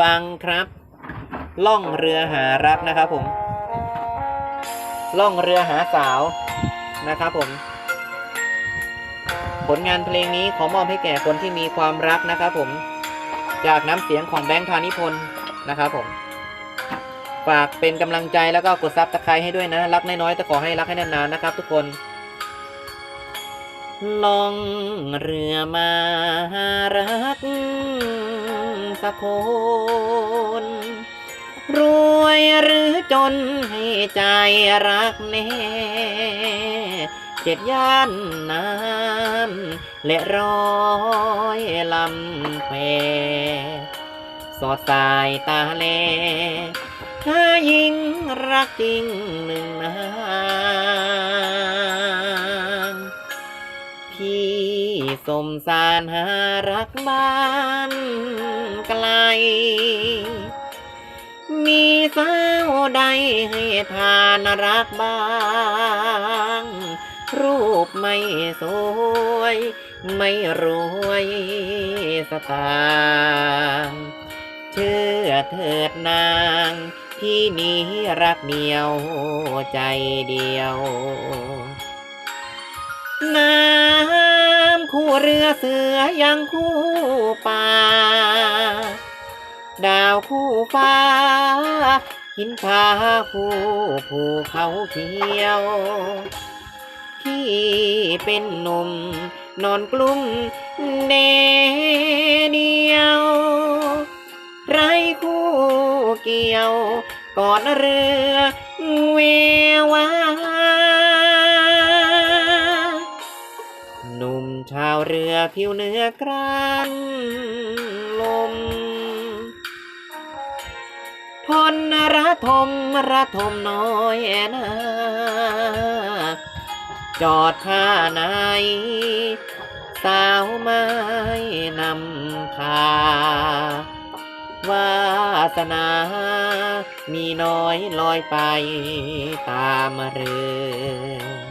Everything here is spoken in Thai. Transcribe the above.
ฟังครับ ล่องเรือหารักนะครับผม ล่องเรือหาสาวนะครับผม ผลงานเพลงนี้ขอมอบให้แก่คนที่มีความรักนะครับผม จากน้ำเสียงของแบงค์ธานิพนธ์นะครับผม ฝากเป็นกำลังใจแล้วก็กดซับตะไคร้ให้ด้วยนะ รักน้อยๆแต่ขอให้รักให้นานๆนะครับ ทุกคนล่องเรือมาหารัก สักคน รวยหรือจนให้ใจรักแน่เจ็ดย่านน้ำและร้อยลำแพสอดสายตาแลถ้ายิ่งรักจริงหนึ่งนา สมสารหารักบ้านไกล มีสาวใดให้ทานรักบ้าง รูปไม่สวย ไม่รวยสตางค์เชื่อเถิดนางที่นี้รักเดียวใจเดียวน้ำคู่ เรือเสือยังคู่ป่า ดาวคู่ฟ้า หินผาคู่ภูเขาเขียวที่เป็นหนุ่มนอนกลุ้มเดเดียว ไรคู่เกี่ยวกอดเรือเววา หนุ่มชาวเรือผิวเนื้อกรันลมทนระทมระทมน้อยนะจอดท่าไหนสาวไม้นำพาวาสนา มีน้อยลอยไปตามเรือ